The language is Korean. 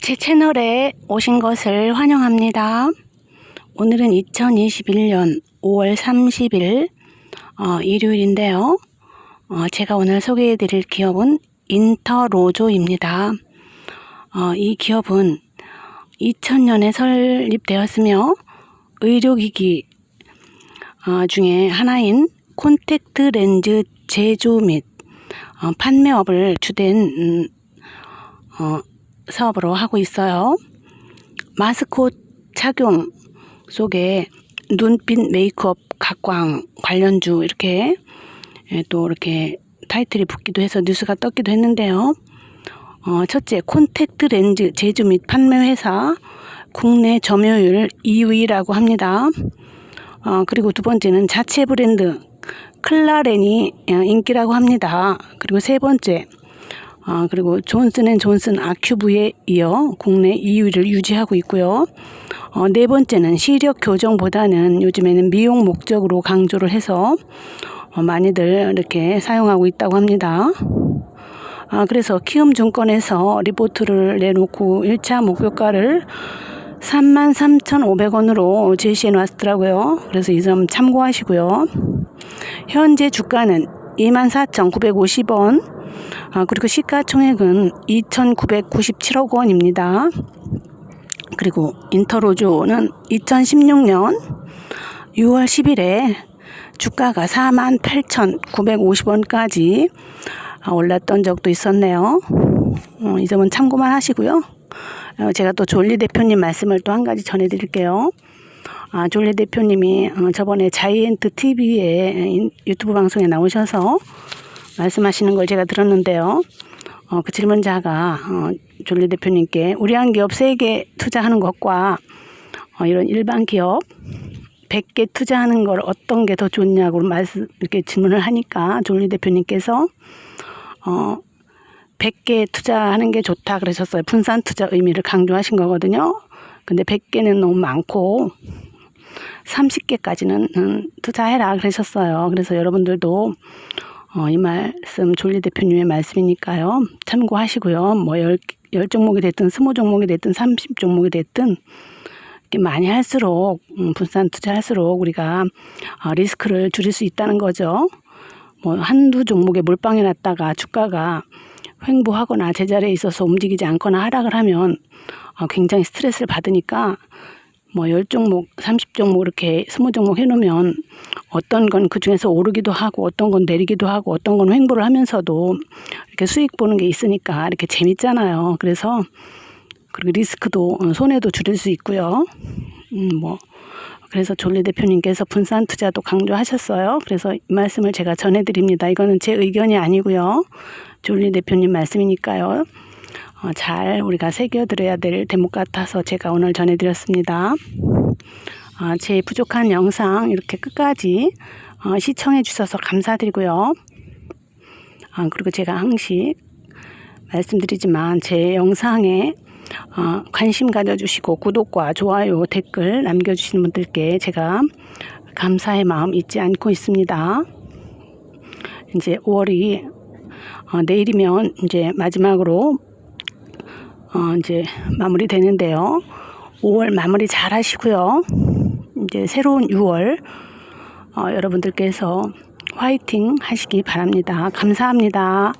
제 채널에 오신 것을 환영합니다. 오늘은 2021년 5월 30일 어, 일요일인데요. 어, 제가 오늘 소개해 드릴 기업은 인터로조입니다. 어, 이 기업은 2000년에 설립되었으며 의료기기 어, 중에 하나인 콘택트 렌즈 제조 및 어, 판매업을 주된 음, 어, 사업으로 하고 있어요. 마스크 착용 속에 눈빛 메이크업 각광 관련주 이렇게 예, 또 이렇게 타이틀이 붙기도 해서 뉴스가 떴기도 했는데요. 어, 첫째, 콘택트 렌즈 제조 및 판매 회사 국내 점유율 2위라고 합니다. 어, 그리고 두 번째는 자체 브랜드 클라렌이 어, 인기라고 합니다. 그리고 세 번째, 어, 그리고 존슨앤존슨 아큐브에 이어 국내 2위를 유지하고 있고요. 어, 네 번째는 시력 교정보다는 요즘에는 미용 목적으로 강조를 해서 어, 많이들 이렇게 사용하고 있다고 합니다. 아, 그래서 키움증권에서 리포트를 내놓고 1차 목표가를 33,500원으로 제시해 놨더라고요. 그래서 이 점 참고하시고요. 현재 주가는 24,950원, 아, 그리고 시가총액은 2,997억 원입니다. 그리고 인터로조는 2016년 6월 10일에 주가가 48,950원까지 올랐던 적도 있었네요. 어, 이 점은 참고만 하시고요. 어, 제가 또 졸리 대표님 말씀을 또 한 가지 전해드릴게요. 아, 졸리 대표님이 어, 저번에 자이언트 TV에 유튜브 방송에 나오셔서 말씀하시는 걸 제가 들었는데요. 어, 그 질문자가 어, 졸리 대표님께 우리한 기업 3개 투자하는 것과 어, 이런 일반 기업 100개 투자하는 걸 어떤 게 더 좋냐고 말씀 이렇게 질문을 하니까 졸리 대표님께서 어 100개 투자하는 게 좋다 그러셨어요. 분산 투자 의미를 강조하신 거거든요. 근데 100개는 너무 많고 30개까지는 음, 투자해라 그러셨어요. 그래서 여러분들도 어, 이 말씀 졸리 대표님의 말씀이니까요. 참고하시고요. 뭐 열, 열 종목이 됐든 스무 종목이 됐든 삼십 종목이 됐든 많이 할수록 음, 분산 투자할수록 우리가 어, 리스크를 줄일 수 있다는 거죠. 뭐 한두 종목에 몰빵해 놨다가 주가가 횡보하거나 제자리에 있어서 움직이지 않거나 하락을 하면 어, 굉장히 스트레스를 받으니까 뭐 10종목, 30종목 이렇게 20종목 해놓으면 어떤 건 그 중에서 오르기도 하고 어떤 건 내리기도 하고 어떤 건 횡보를 하면서도 이렇게 수익 보는 게 있으니까 이렇게 재밌잖아요. 그래서 그리고 리스크도 어, 손해도 줄일 수 있고요. 음, 뭐 그래서 졸리 대표님께서 분산 투자도 강조하셨어요. 그래서 이 말씀을 제가 전해드립니다. 이거는 제 의견이 아니고요. 졸리 대표님 말씀이니까요. 어, 잘 우리가 새겨들어야 될 대목 같아서 제가 오늘 전해드렸습니다. 어, 제 부족한 영상 이렇게 끝까지 어, 시청해 주셔서 감사드리고요. 아, 그리고 제가 항시 말씀드리지만 제 영상에 어, 관심 가져주시고 구독과 좋아요 댓글 남겨주시는 분들께 제가 감사의 마음 잊지 않고 있습니다. 이제 5월이 어, 내일이면 이제 마지막으로 어, 이제 마무리 되는데요. 5월 마무리 잘 하시고요. 이제 새로운 6월 어, 여러분들께서 화이팅 하시기 바랍니다. 감사합니다.